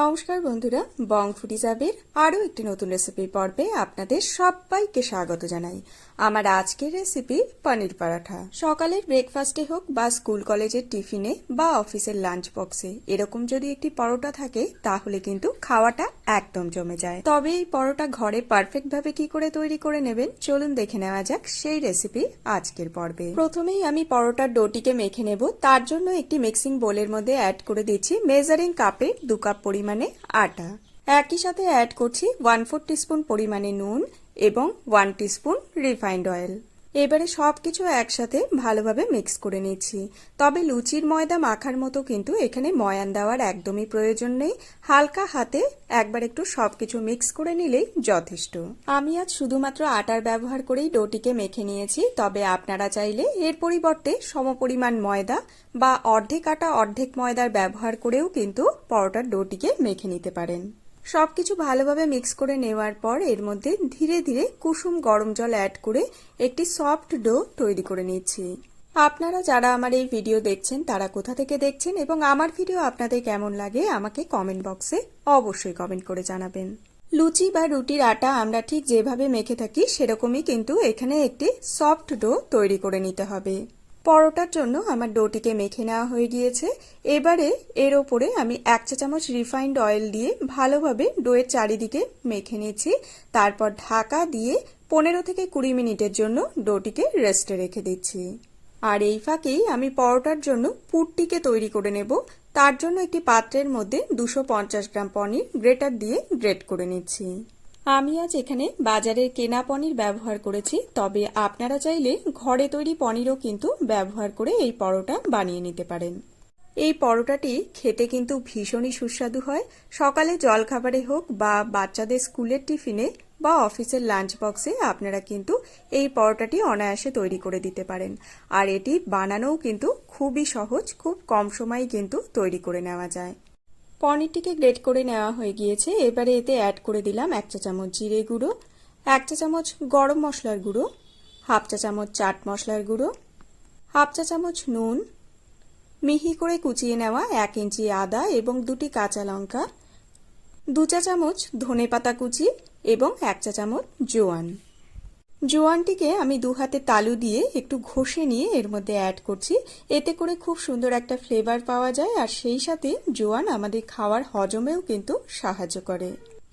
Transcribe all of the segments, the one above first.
নমস্কার বন্ধুরা, বং ফুডিজাবের আরও একটি নতুন রেসিপি পর্বে আপনাদের সবাইকে স্বাগত জানাই। আমার আজকের রেসিপি পনির পরাঠা। সকালের ব্রেকফাস্টে হোক বা স্কুল কলেজের টিফিনে বা অফিসের লাঞ্চ বক্সে এরকম যদি একটি পরোটা থাকে, তাহলে কিন্তু খাওয়াটা একদম জমে যায়। তবে এই পরোটা ঘরে পারফেক্ট ভাবে কি করে তৈরি করে নেবেন, চলুন দেখে নেওয়া যাক সেই রেসিপি আজকের পর্বে। প্রথমেই আমি পরোটার ডোটিকে মেখে নেব। তার জন্য একটি মিক্সিং বোলের মধ্যে অ্যাড করে দিচ্ছি মেজারিং কাপে দু কাপ পরিমাণে আটা। একই সাথে অ্যাড করছি ওয়ান ফোর টিস্পুন পরিমাণে নুন এবং ওয়ান টিস্পুন রিফাইন্ড অয়েল এবারে সব কিছু একসাথে ভালোভাবে মিক্স করে নিচ্ছি। তবে লুচির ময়দা মাখার মতো কিন্তু এখানে ময়ান দেওয়ার একদমই প্রয়োজন নেই। হালকা হাতে একবার একটু সবকিছু মিক্স করে নিলেই যথেষ্ট। আমি আজ শুধুমাত্র আটার ব্যবহার করেই ডোটিকে মেখে নিয়েছি, তবে আপনারা চাইলে এর পরিবর্তে সমপরিমাণ ময়দা বা অর্ধেক আটা অর্ধেক ময়দার ব্যবহার করেও কিন্তু পরোটার ডোটিকে মেখে নিতে পারেন। সবকিছু ভালোভাবে মিক্স করে নেওয়ার পর এর মধ্যে ধীরে ধীরে কুসুম গরম জল অ্যাড করে একটি সফট ডো তৈরি করে নিচ্ছি। আপনারা যারা আমার এই ভিডিও দেখছেন, তারা কোথা থেকে দেখছেন এবং আমার ভিডিও আপনাদের কেমন লাগে আমাকে কমেন্ট বক্সে অবশ্যই কমেন্ট করে জানাবেন। লুচি বা রুটির আটা আমরা ঠিক যেভাবে মেখে থাকি, সেরকমই কিন্তু এখানে একটি সফট ডো তৈরি করে নিতে হবে। পরোটার জন্য আমার ডোটিকে মেখে নেওয়া হয়ে গিয়েছে। এবারে এর ওপরে আমি এক চা চামচ রিফাইন্ড অয়েল দিয়ে ভালোভাবে ডোয়ের চারিদিকে মেখে নিয়েছি তারপর ঢাকা দিয়ে পনেরো থেকে কুড়ি মিনিটের জন্য ডোটিকে রেস্টে রেখে দিচ্ছি। আর এই ফাঁকেই আমি পরোটার জন্য পুরটিকে তৈরি করে নেব। তার জন্য একটি পাত্রের মধ্যে দুশো গ্রাম পনির গ্রেটার দিয়ে গ্রেট করে নিচ্ছি। আমি আজ এখানে বাজারের কেনা পনির ব্যবহার করেছি, তবে আপনারা চাইলে ঘরে তৈরি পনিরও কিন্তু ব্যবহার করে এই পরোটা বানিয়ে নিতে পারেন। এই পরোটাটি খেতে কিন্তু ভীষণই সুস্বাদু হয়। সকালে জলখাবারে হোক বা বাচ্চাদের স্কুলের টিফিনে বা অফিসের লাঞ্চ বক্সে আপনারা কিন্তু এই পরোটাটি অনায়াসে তৈরি করে দিতে পারেন। আর এটি বানানোও কিন্তু খুবই সহজ, খুব কম সময়ে কিন্তু তৈরি করে নেওয়া যায়। পনিরটিকে গ্রেট করে নেওয়া হয়ে গিয়েছে। এবারে এতে অ্যাড করে দিলাম এক চা চামচ জিরে গুঁড়ো, এক চা চামচ গরম মশলার গুঁড়ো, হাফ চা চামচ চাট মশলার গুঁড়ো, হাফ চা চামচ নুন, মিহি করে কুচিয়ে নেওয়া এক ইঞ্চি আদা এবং দুটি কাঁচা লঙ্কা, দু চা চামচ ধনে পাতা কুচি এবং এক চা চামচ জোয়ান। জোয়ানটিকে আমি দু হাতে তালু দিয়ে একটু ঘষে নিয়ে এর মধ্যে অ্যাড করছি। এতে করে খুব সুন্দর একটা ফ্লেভার পাওয়া যায় আর সেই সাথে জোয়ান আমাদের খাওয়ার হজমেও কিন্তু সাহায্য করে।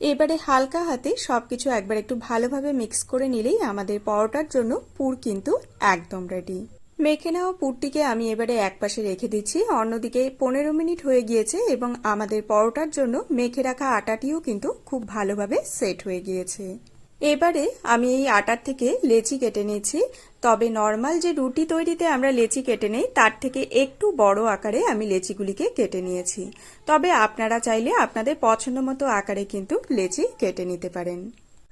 এবারে হালকা হাতে সবকিছু একবার একটু ভালোভাবে মিক্স করে নিলেই আমাদের পরোটার জন্য পুর কিন্তু একদম রেডি মেখে নেওয়া পুরটিকে আমি এবারে একপাশে রেখে দিচ্ছি। অন্যদিকে পনেরো মিনিট হয়ে গিয়েছে এবং আমাদের পরোটার জন্য মেখে রাখা আটাটিও কিন্তু খুব ভালোভাবে সেট হয়ে গিয়েছে। এবারে আমি এই আটার থেকে লেচি কেটে নিয়েছি। তবে নর্মাল যে রুটি তৈরিতে আমরা লেচি কেটে নেই, তার থেকে একটু বড় আকারে আমি লেচিগুলিকে কেটে নিয়েছি। তবে আপনারা চাইলে আপনাদের পছন্দ মতো আকারে কিন্তু লেচি কেটে নিতে পারেন।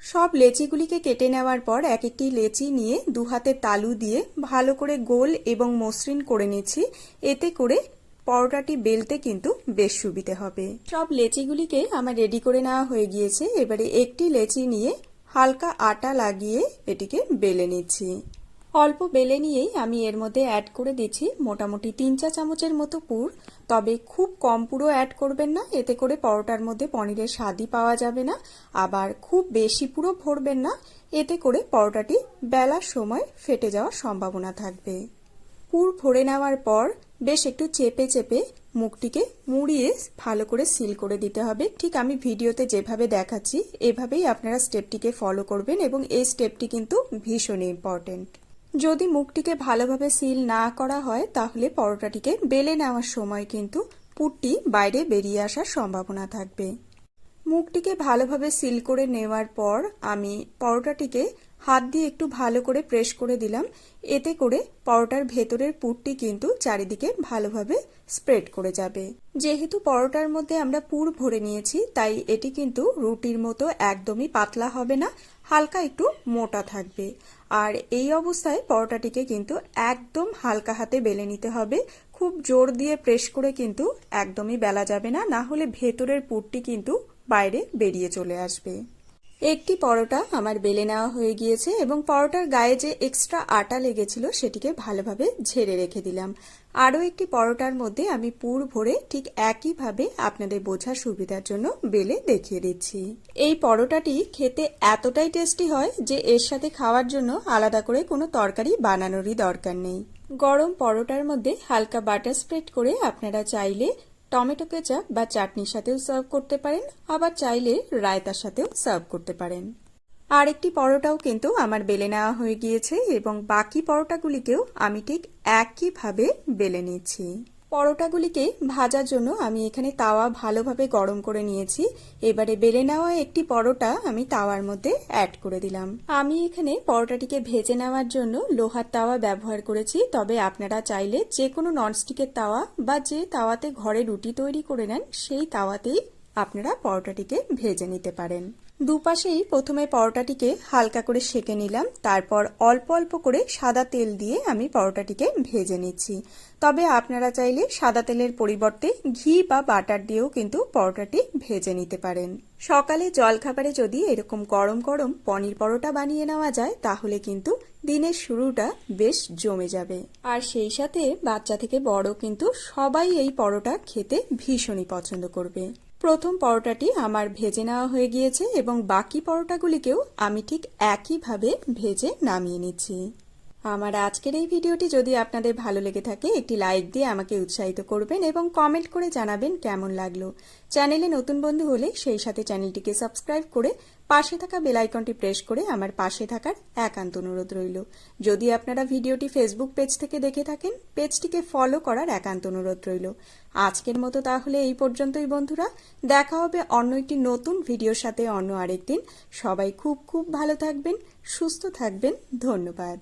সব লেচিগুলিকে কেটে নেওয়ার পর এক একটি লেচি নিয়ে দু হাতের তালু দিয়ে ভালো করে গোল এবং মসৃণ করে নিচ্ছি। এতে করে পরোটাটি বেলতে কিন্তু বেশ সুবিধে হবে। সব লেচিগুলিকে আমার রেডি করে নেওয়া হয়ে গিয়েছে। এবারে একটি লেচি নিয়ে হালকা আটা লাগিয়ে এটিকে বেলে নিচ্ছি। অল্প বেলে নিয়েই আমি এর মধ্যে অ্যাড করে দিচ্ছি মোটামুটি তিন চা চামচের মতো পুর। তবে খুব কম পুরো অ্যাড করবেন না, এতে করে পরোটার মধ্যে পনিরের স্বাদই পাওয়া যাবে না। আবার খুব বেশি পুরো ভরবেন না, এতে করে পরোটাটি বেলার সময় ফেটে যাওয়ার সম্ভাবনা থাকবে। পুর ভরে নেওয়ার পর বেশ একটু চেপে চেপে মুখটিকে মুড়িয়ে ভালো করে সিল করে দিতে হবে। ঠিক আমি ভিডিওতে যেভাবে দেখাচ্ছি, এভাবেই আপনারা স্টেপটিকে ফলো করবেন এবং এই স্টেপটি কিন্তু ভীষণ ইম্পর্টেন্ট যদি মুখটিকে ভালোভাবে সিল না করা হয়, তাহলে পরোটাটিকে বেলে নেওয়ার সময় কিন্তু পুটটি বাইরে বেরিয়ে আসার সম্ভাবনা থাকবে। মুখটিকে ভালোভাবে সিল করে নেওয়ার পর আমি পরোটাটিকে হাত দিয়ে একটু ভালো করে প্রেস করে দিলাম। এতে করে পরোটার ভেতরের পুরটি কিন্তু চারিদিকে ভালোভাবে স্প্রেড করে যাবে। যেহেতু পরোটার মধ্যে আমরা পুর ভরে নিয়েছি, তাই এটি কিন্তু রুটির মতো একদমই পাতলা হবে না, হালকা একটু মোটা থাকবে। আর এই অবস্থায় পরোটাটিকে কিন্তু একদম হালকা হাতে বেলে নিতে হবে। খুব জোর দিয়ে প্রেস করে কিন্তু একদমই বেলা যাবে না না হলে ভেতরের পুরটি কিন্তু বাইরে বেরিয়ে চলে আসবে। একটি পরোটা আমার বেলে নেওয়া হয়ে গিয়েছে এবং পরোটার গায়ে যে এক্সট্রা আটা লেগেছিল সেটিকে ভালোভাবে ঝেড়ে রেখে দিলাম। আরও একটি পরোটার মধ্যে আমি পুর ভরে ঠিক একইভাবে আপনাদের বোঝার সুবিধার জন্য বেলে দেখিয়ে দিচ্ছি। এই পরোটাটি খেতে এতটাই টেস্টি হয় যে এর সাথে খাওয়ার জন্য আলাদা করে কোনো তরকারি বানানোরই দরকার নেই। গরম পরোটার মধ্যে হালকা বাটার স্প্রেড করে আপনারা চাইলে টমেটো কেচাপ বা চাটনির সাথেও সার্ভ করতে পারেন, আবার চাইলে রায়তার সাথেও সার্ভ করতে পারেন। আরেকটি পরোটাও কিন্তু আমার বেলে নেওয়া হয়ে গিয়েছে এবং বাকি পরোটাগুলিকেও আমি ঠিক একইভাবে বেলে নিচ্ছি পরোটাগুলিকে ভাজার জন্য আমি এখানে তাওয়া ভালোভাবে গরম করে নিয়েছি। এবারে বেলে নেওয়া একটি পরোটা আমি তাওয়ার মধ্যে অ্যাড করে দিলাম। আমি এখানে পরোটাটিকে ভেজে নেওয়ার জন্য লোহার তাওয়া ব্যবহার করেছি। তবে আপনারা চাইলে যে কোনো ননস্টিকের তাওয়া বা যে তাওয়াতে ঘরে রুটি তৈরি করে নেন, সেই তাওয়াতেই আপনারা পরোটাটিকে ভেজে নিতে পারেন। দুপাশেই প্রথমে পরোটাটিকে হালকা করে সেকে নিলাম, তারপর অল্প অল্প করে সাদা তেল দিয়ে আমি পরোটাটিকে ভেজে নিচ্ছি। তবে আপনারা চাইলে সাদা তেলের পরিবর্তে ঘি বা বাটার দিয়েও কিন্তু পরোটাটি ভেজে নিতে পারেন। সকালে জলখাবারে যদি এরকম গরম গরম পনির পরোটা বানিয়ে নেওয়া যায়, তাহলে কিন্তু দিনের শুরুটা বেশ জমে যাবে। আর সেই সাথে বাচ্চা থেকে বড় কিন্তু সবাই এই পরোটা খেতে ভীষণই পছন্দ করবে। প্রথম পরোটাটি আমার ভেজে নেওয়া হয়ে গিয়েছে এবং বাকি পরোটাগুলিকেও আমি ঠিক একইভাবে ভেজে নামিয়ে নিচ্ছি। আমার আজকের এই ভিডিওটি যদি আপনাদের ভালো লেগে থাকে, একটি লাইক দিয়ে আমাকে উৎসাহিত করবেন এবং কমেন্ট করে জানাবেন কেমন লাগল। চ্যানেলে নতুন বন্ধু হলে সেই সাথে চ্যানেলটিকে সাবস্ক্রাইব করে পাশে থাকা বেল আইকনটি প্রেস করে আমার পাশে থাকার একান্ত অনুরোধ রইল। যদি আপনারা ভিডিওটি ফেসবুক পেজ থেকে দেখে থাকেন, পেজটিকে ফলো করার একান্ত অনুরোধ রইল। আজকের মতো তাহলে এই পর্যন্তই বন্ধুরা। দেখা হবে অন্য একটি নতুন ভিডিওর সাথে অন্য আরেকদিন। সবাই খুব খুব ভালো থাকবেন, সুস্থ থাকবেন। ধন্যবাদ।